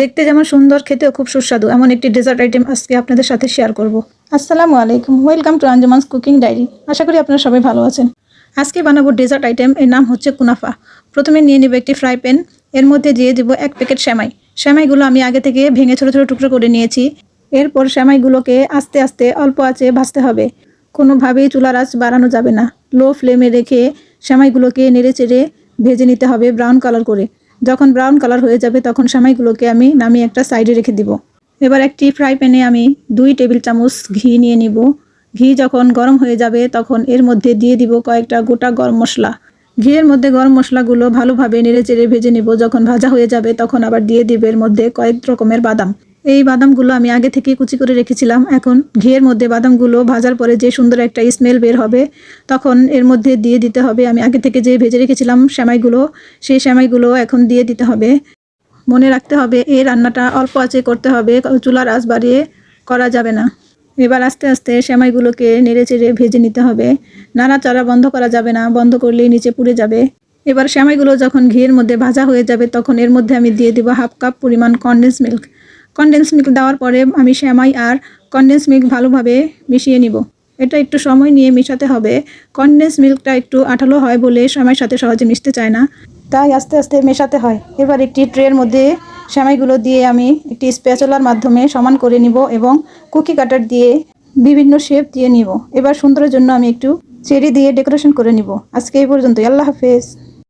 দেখতে যেমন সুন্দর, খেতেও খুব সুস্বাদু। এমন একটি ডেজার্ট আইটেম আজকে আপনাদের সাথে শেয়ার করব। আসসালামু আলাইকুম। Welcome to Anjuman's cooking diary আশা করি আপনারা সবাই ভালো আছেন। আজকে বানাবো ডেজার্ট আইটেম এর নাম হচ্ছে কুনাফা। প্রথমে নিয়ে নেব একটি ফ্রাই প্যান এর মধ্যে দিয়ে দেবো এক প্যাকেট শ্যামাই শ্যামাইগুলো আমি আগে থেকে ভেঙে ছোটো ছোটো টুকরো করে নিয়েছি। এরপর শ্যামাইগুলোকে আস্তে আস্তে অল্প আঁচে ভাজতে হবে। কোনোভাবেই চুলার আঁচ বাড়ানো যাবে না। লো ফ্লেমে রেখে সেমাইগুলোকে নেড়ে চেড়ে ভেজে নিতে হবে ব্রাউন কালার করে। যখন ব্রাউন কালার হয়ে যাবে, তখন সামাইগুলোকে আমি নামিয়ে একটা সাইডে রেখে দিব। এবার একটি ফ্রাই প্যানে আমি দুই টেবিল চামচ ঘি নিয়ে নিব। ঘি যখন গরম হয়ে যাবে, তখন এর মধ্যে দিয়ে দিব কয়েকটা গোটা গরম মশলা। ঘিয়ের মধ্যে গরম মশলাগুলো ভালোভাবে নেড়ে চেড়ে ভেজে নিব। যখন ভাজা হয়ে যাবে, তখন আবার দিয়ে দিব এর মধ্যে কয়েক রকমের বাদাম। এই বাদামগুলো আমি আগে থেকে কুচি করে রেখেছিলাম। এখন ঘিয়ের মধ্যে বাদামগুলো ভাজার পরে যে সুন্দর একটা স্মেল বের হবে, তখন এর মধ্যে দিয়ে দিতে হবে। আমি আগে থেকে যে ভেজে রেখেছিলাম সেমাইগুলো, সেই সেমাইগুলো এখন দিয়ে দিতে হবে। মনে রাখতে হবে, এই রান্নাটা অল্প আঁচে করতে হবে, চুলার আঁচ বাড়িয়ে করা যাবে না। এবার আস্তে আস্তে সেমাইগুলোকে নেড়ে চেড়ে ভেজে নিতে হবে। নাড়াচাড়া বন্ধ করা যাবে না, বন্ধ করলেই নিচে পুড়ে যাবে। এবার সেমাইগুলো যখন ঘিয়ের মধ্যে ভাজা হয়ে যাবে, তখন এর মধ্যে আমি দিয়ে দিব হাফ কাপ পরিমাণ কনডেন্স মিল্ক কনডেন্স মিল্ক দেওয়ার পরে আমি সেমাই আর কনডেন্স মিল্ক ভালোভাবে মিশিয়ে নিব। এটা একটু সময় নিয়ে মেশাতে হবে। কনডেন্স মিল্কটা একটু আঠালো হয় বলে সময়ের সাথে সহজে মিশতে চায় না। তাই আস্তে আস্তে মেশাতে হয়। এবার একটি ট্রের মধ্যে সেমাইগুলো দিয়ে আমি একটি স্প্যাচুলার মাধ্যমে সমান করে নিব এবং কুকি কাটার দিয়ে বিভিন্ন শেপ দিয়ে নিব। এবার সুন্দরের জন্য আমি একটু চেরি দিয়ে ডেকোরেশন করে নিব। আজকে এই পর্যন্তই। আল্লাহ হাফেজ।